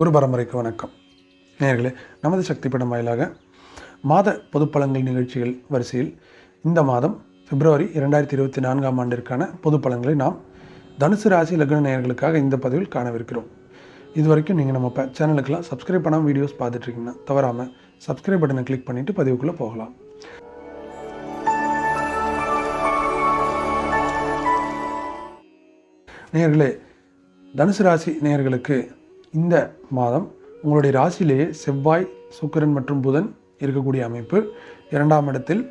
குரு பரம்பரைக்கு வணக்கம். நேயர்களே நமது சக்தி படம் வாயிலாக மாத பொதுப்பழங்கள் நிகழ்ச்சிகள் வரிசையில் இந்த மாதம் பிப்ரவரி இரண்டாயிரத்தி இருபத்தி நான்காம் ஆண்டிற்கான பொதுப்பழங்களை நாம் தனுசு ராசி லக்ன நேயர்களுக்காக இந்த பதிவில் காணவிருக்கிறோம். இது வரைக்கும் நீங்கள் நம்ம இப்போ சேனலுக்கெல்லாம் சப்ஸ்கிரைப் பண்ணாமல் வீடியோஸ் பார்த்துட்ருக்கீங்கன்னா தவறாமல் சப்ஸ்கிரைப் பட்டனை கிளிக் பண்ணிவிட்டு பதிவுக்குள்ளே போகலாம். நேயர்களே தனுசு ராசி நேயர்களுக்கு இந்த மாதம் உங்களுடைய ராசியிலேயே செவ்வாய் சுக்கிரன் மற்றும் புதன் இருக்கக்கூடிய அமைப்பு. இரண்டாம் இடத்தில்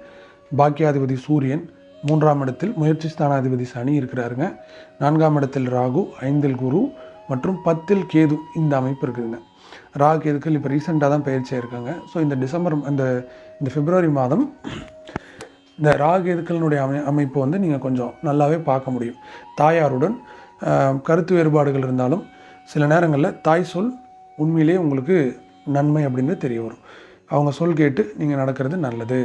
பாக்கியாதிபதி சூரியன் மூன்றாம் இடத்தில் முயற்சி ஸ்தானாதிபதி சனி இருக்கிறாருங்க. நான்காம் இடத்தில் ராகு ஐந்தில் குரு மற்றும் பத்தில் கேது இந்த அமைப்பு இருக்குதுங்க. ராகு கேதுக்கள் இப்போ ரீசெண்டாக தான் பயிற்சியாக இருக்காங்க ஸோ இந்த டிசம்பர் அந்த இந்த பிப்ரவரி மாதம் இந்த ராகு கேதுக்களினுடைய அமை அமைப்பு வந்து நீங்கள் கொஞ்சம் நல்லாவே பார்க்க முடியும். தாயாருடன் கருத்து வேறுபாடுகள் இருந்தாலும் சில நேரங்களில் தாய் சொல் உண்மையிலேயே உங்களுக்கு நன்மை அப்படின்னு தெரிய வரும். அவங்க சொல் கேட்டு நீங்கள் நடக்கிறது நல்லது.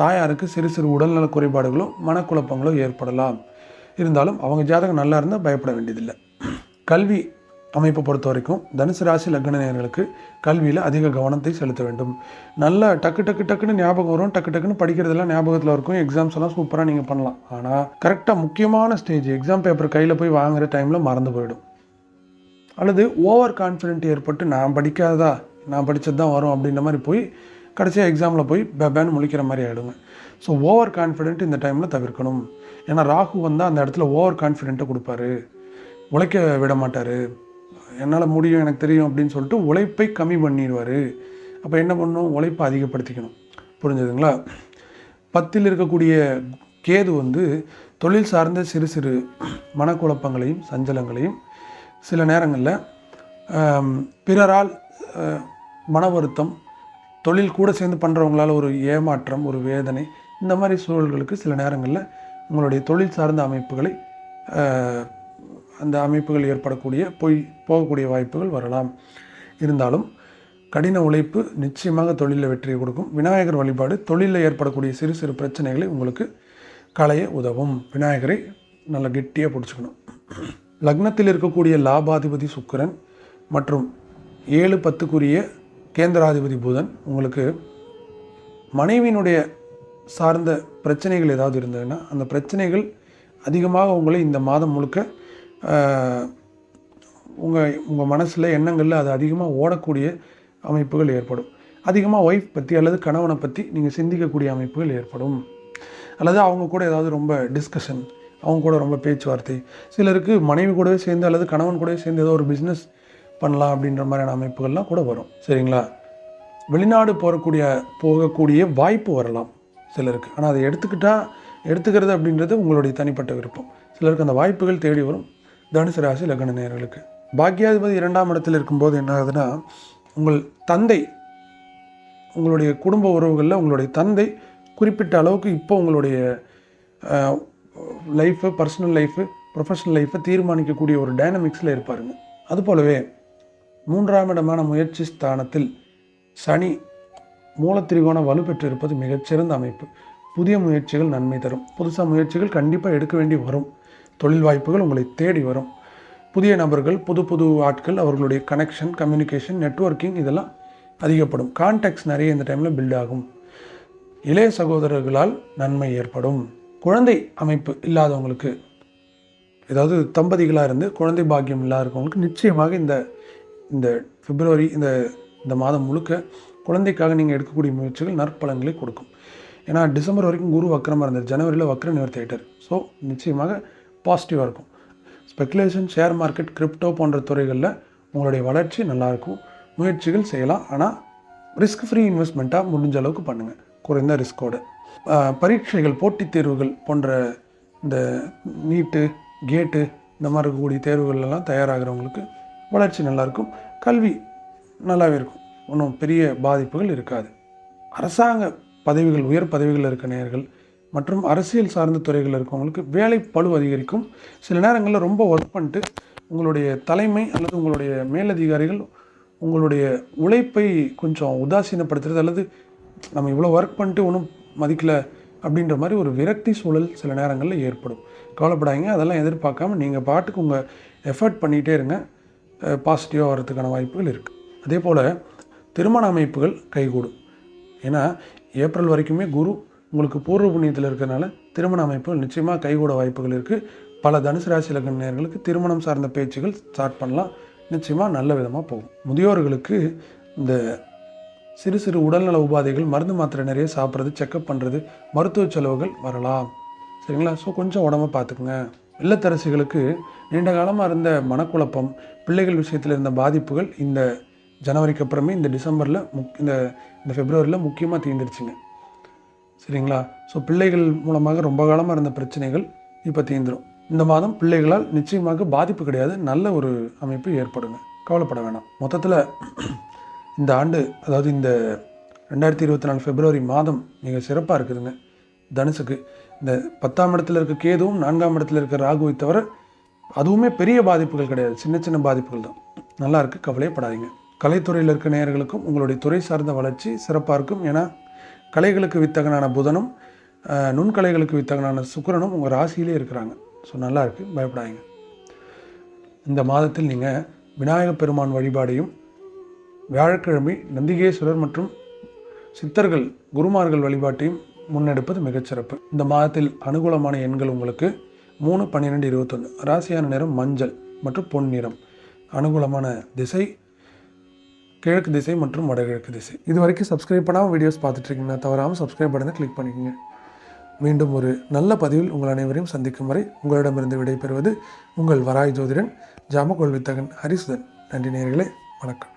தாயாருக்கு சிறு சிறு உடல்நல குறைபாடுகளோ மனக்குழப்பங்களோ ஏற்படலாம். இருந்தாலும் அவங்க ஜாதகம் நல்லா இருந்தால் பயப்பட வேண்டியதில்லை. கல்வி அமைப்பை பொறுத்த வரைக்கும் தனுசு ராசி லக்ன நேயர்களுக்கு கல்வியில் அதிக கவனத்தை செலுத்த வேண்டும். நல்லா டக்கு டக்கு டக்குன்னு ஞாபகம் வரும். டக்கு டக்குன்னு படிக்கிறதெல்லாம் ஞாபகத்தில் இருக்கும். எக்ஸாம்ஸ் எல்லாம் சூப்பராக நீங்கள் பண்ணலாம். ஆனால் கரெக்டாக முக்கியமான ஸ்டேஜ் எக்ஸாம் பேப்பர் கையில் போய் வாங்குகிற டைமில் மறந்து போயிடும். அல்லது ஓவர் கான்ஃபிடென்ட் ஏற்பட்டு நான் படிக்காததா? நான் படித்தது தான் வரும் அப்படின்ற மாதிரி போய் கடைசியாக எக்ஸாமில் போய் பேபேன்னு முழிக்கிற மாதிரி ஆகிடுங்க ஸோ ஓவர் கான்ஃபிடென்ட் இந்த டைமில் தவிர்க்கணும். ஏன்னா ராகு வந்தால் அந்த இடத்துல ஓவர் கான்ஃபிடென்ட்டை கொடுப்பாரு. உழைக்க விட மாட்டார். என்னால் முடியும் எனக்கு தெரியும் அப்படின்னு சொல்லிட்டு உழைப்பை கம்மி பண்ணிடுவார். அப்போ என்ன பண்ணணும்? உழைப்பை அதிகப்படுத்திக்கணும். புரிஞ்சுதுங்களா? பத்தில் இருக்கக்கூடிய கேது வந்து தொழில் சார்ந்த சிறு சிறு மனக்குழப்பங்களையும் சஞ்சலங்களையும் சில நேரங்களில் பிறரால் மன வருத்தம் தொழில் கூட சேர்ந்து பண்ணுறவங்களால் ஒரு ஏமாற்றம் ஒரு வேதனை இந்த மாதிரி சூழல்களுக்கு சில நேரங்களில் உங்களுடைய தொழில் சார்ந்த அமைப்புகளை அந்த அமைப்புகள் ஏற்படக்கூடிய போய் போகக்கூடிய வாய்ப்புகள் வரலாம். இருந்தாலும் கடின உழைப்பு நிச்சயமாக தொழிலில் வெற்றியை கொடுக்கும். விநாயகர் வழிபாடு தொழிலில் ஏற்படக்கூடிய சிறு சிறு பிரச்சனைகளை உங்களுக்கு களைய உதவும். விநாயகரை நல்லா கெட்டியாக பிடிச்சிக்கணும். லக்னத்தில் இருக்கக்கூடிய லாபாதிபதி சுக்கிரன் மற்றும் ஏழு பத்துக்குரிய கேந்திராதிபதி புதன் உங்களுக்கு மனைவியினுடைய சார்ந்த பிரச்சனைகள் ஏதாவது இருந்ததுன்னா அந்த பிரச்சனைகள் அதிகமாக உங்களை இந்த மாதம் முழுக்க உங்கள் உங்கள் மனசில் எண்ணங்களில் அது அதிகமாக ஓடக்கூடிய அமைப்புகள் ஏற்படும். அதிகமாக ஒய்ஃப் பற்றி அல்லது கணவனை பற்றி நீங்கள் சிந்திக்கக்கூடிய அமைப்புகள் ஏற்படும். அல்லது அவங்க கூட ஏதாவது ரொம்ப டிஸ்கஷன் அவங்க கூட ரொம்ப பேச்சுவார்த்தை. சிலருக்கு மனைவி கூடவே சேர்ந்து அல்லது கணவன் கூடவே சேர்ந்து ஏதோ ஒரு பிஸ்னஸ் பண்ணலாம் அப்படின்ற மாதிரியான அமைப்புகள்லாம் கூட வரும். சரிங்களா? வெளிநாடு போகக்கூடிய போகக்கூடிய வாய்ப்பு வரலாம் சிலருக்கு. ஆனால் அதை எடுத்துக்கிட்டால் எடுத்துக்கிறது அப்படின்றது உங்களுடைய தனிப்பட்ட விருப்பம். சிலருக்கு அந்த வாய்ப்புகள் தேடி வரும். தனுசு ராசி லக்ன நேர்களுக்கு பாக்கியாதிபதி இரண்டாம் இடத்தில் இருக்கும்போது என்ன ஆகுதுன்னா உங்கள் தந்தை உங்களுடைய குடும்ப உறவுகளில் உங்களுடைய தந்தை குறிப்பிட்ட அளவுக்கு இப்போ உங்களுடைய லைஃபு பர்சனல் லைஃபு ப்ரொஃபஷனல் லைஃப்பை தீர்மானிக்கக்கூடிய ஒரு டைனமிக்ஸில் இருப்பாருங்க. அதுபோலவே மூன்றாம் இடமான முயற்சி ஸ்தானத்தில் சனி மூலத்திரிகோண வலுப்பெற்று இருப்பது மிகச்சிறந்த அமைப்பு. புதிய முயற்சிகள் நன்மை தரும். புதுசாக முயற்சிகள் கண்டிப்பாக எடுக்க வேண்டி வரும். தொழில் வாய்ப்புகள் உங்களை தேடி வரும். புதிய நபர்கள் புது புது ஆட்கள் அவர்களுடைய கனெக்ஷன் கம்யூனிகேஷன் நெட்வொர்க்கிங் இதெல்லாம் அதிகப்படும். கான்டாக்ட்ஸ் நிறைய இந்த டைமில் பில்ட் ஆகும். இளைய சகோதரர்களால் நன்மை ஏற்படும். குழந்தை அமைப்பு இல்லாதவங்களுக்கு ஏதாவது தம்பதிகளாக இருந்து குழந்தை பாக்கியம் இல்லாதவங்களுக்கு நிச்சயமாக இந்த இந்த பிப்ரவரி இந்த இந்த மாதம் முழுக்க குழந்தைக்காக நீங்கள் எடுக்கக்கூடிய முயற்சிகள் நற்பலன்களை கொடுக்கும். ஏன்னா டிசம்பர் வரைக்கும் குரு வக்கரமாக இருந்தார். ஜனவரியில் வக்கர நிவர்த்தி ஆயிட்டார். ஸோ நிச்சயமாக பாசிட்டிவாக இருக்கும். ஸ்பெக்குலேஷன் ஷேர் மார்க்கெட் கிரிப்டோ போன்ற துறைகளில் உங்களுடைய வளர்ச்சி நல்லாயிருக்கும். முயற்சிகள் செய்யலாம். ஆனால் ரிஸ்க் ஃப்ரீ இன்வெஸ்ட்மெண்ட்டாக முடிஞ்ச அளவுக்கு பண்ணுங்கள் குறைந்த ரிஸ்க்கோடு பரீட்சைகள் போட்டித் தேர்வுகள் போன்ற இந்த நீட்டு கேட்டு இந்த மாதிரி இருக்கக்கூடிய தேர்வுகள்லாம் தயாராகிறவங்களுக்கு வளர்ச்சி நல்லாயிருக்கும். கல்வி நல்லாவே இருக்கும். ஒன்றும் பெரிய பாதிப்புகள் இருக்காது. அரசாங்க பதவிகள் உயர் பதவிகளில் இருக்க நேர்கள் மற்றும் அரசியல் சார்ந்த துறைகளில் இருக்கவங்களுக்கு வேலை பளு அதிகரிக்கும். சில நேரங்களில் ரொம்ப ஒர்க் பண்ணிட்டு உங்களுடைய தலைமை அல்லது உங்களுடைய மேலதிகாரிகள் உங்களுடைய உழைப்பை கொஞ்சம் உதாசீனப்படுத்துறது அல்லது நம்ம இவ்வளோ ஒர்க் பண்ணிட்டு ஒன்றும் மதிக்கல அப்படின்ற மாதிரி ஒரு விரக்தி சூழல் சில நேரங்களில் ஏற்படும். கவலைப்படாதீங்க. அதெல்லாம் எதிர்பார்க்காம நீங்கள் பாட்டுக்கு உங்கள் எஃபர்ட் பண்ணிகிட்டே இருங்க. பாசிட்டிவாக வர்றதுக்கான வாய்ப்புகள் இருக்குது அதே போல் திருமண அமைப்புகள் கைகூடும். ஏன்னா ஏப்ரல் வரைக்குமே குரு உங்களுக்கு பூர்வ புண்ணியத்தில் இருக்கிறனால திருமண அமைப்புகள் நிச்சயமாக கைகூட வாய்ப்புகள் இருக்குது பல தனுசு ராசி லக்னர்களுக்கு திருமணம் சார்ந்த பேச்சுகள் ஸ்டார்ட் பண்ணலாம். நிச்சயமாக நல்ல விதமாக போகும். முதியோர்களுக்கு இந்த சிறு சிறு உடல்நல உபாதைகள் மருந்து மாத்திரை நிறைய சாப்பிட்றது செக்கப் பண்ணுறது மருத்துவ செலவுகள் வரலாம். சரிங்களா? ஸோ கொஞ்சம் உடம்ப பார்த்துக்குங்க. இல்லத்தரசிகளுக்கு நீண்ட காலமாக இருந்த மனக்குழப்பம் பிள்ளைகள் விஷயத்தில் இருந்த பாதிப்புகள் இந்த ஜனவரிக்கு அப்புறமே இந்த டிசம்பரில் முக் இந்த இந்த பிப்ரவரியில் முக்கியமாக தீர்ந்துருச்சுங்க. சரிங்களா? ஸோ பிள்ளைகள் மூலமாக ரொம்ப காலமாக இருந்த பிரச்சனைகள் இப்போ தீர்ந்துடும் இந்த மாதம் பிள்ளைகளால் நிச்சயமாக பாதிப்பு கிடையாது. நல்ல ஒரு அமைப்பு ஏற்படுங்க. கவலைப்பட வேணாம். மொத்தத்தில் இந்த ஆண்டு அதாவது இந்த ரெண்டாயிரத்தி இருபத்தி நாலு பிப்ரவரி மாதம் மிக சிறப்பாக இருக்குதுங்க. தனுசுக்கு. இந்த பத்தாம் இடத்துல இருக்க கேதுவும் நான்காம் இடத்துல இருக்க ராகுவை தவிர அதுவுமே பெரிய பாதிப்புகள் கிடையாது. சின்ன சின்ன பாதிப்புகள் தான். நல்லா இருக்கு கவலையப்படாதீங்க. கலைத்துறையில் இருக்க நேயர்களுக்கும் உங்களுடைய துறை சார்ந்த வளர்ச்சி சிறப்பாக இருக்கும். ஏன்னா கலைகளுக்கு வித்தகனான புதனும் நுண்கலைகளுக்கு வித்தகனான சுக்கரனும் உங்கள் ராசியிலே இருக்கிறாங்க. ஸோ நல்லாயிருக்கு பயப்படாதீங்க. இந்த மாதத்தில் நீங்கள் விநாயகப் பெருமான் வழிபாடையும் வியாழக்கிழமை நந்திகேஸ்வரர் மற்றும் சித்தர்கள் குருமார்கள் வழிபாட்டையும் முன்னெடுப்பது மிகச்சிறப்பு இந்த மாதத்தில் அனுகூலமான எண்கள் உங்களுக்கு மூணு பன்னிரெண்டு இருபத்தொன்று ராசியான நிறம் மஞ்சள் மற்றும் பொன் நிறம். அனுகூலமான திசை கிழக்கு திசை மற்றும் வடகிழக்கு திசை. இது வரைக்கும் சப்ஸ்கிரைப் பண்ணாமல் வீடியோஸ் பார்த்துட்ருக்கீங்கன்னா தவறாமல் சப்ஸ்கிரைப் பட்டனை கிளிக் பண்ணிக்கோங்க. மீண்டும் ஒரு நல்ல பதிவில் உங்கள் அனைவரையும் சந்திக்கும் வரை உங்களிடமிருந்து விடைபெறுவது உங்கள் வராய் ஜோதிடன் ஜாமகோல் வித்தகன் ஹரிசுதன். நன்றி நேர்களே வணக்கம்.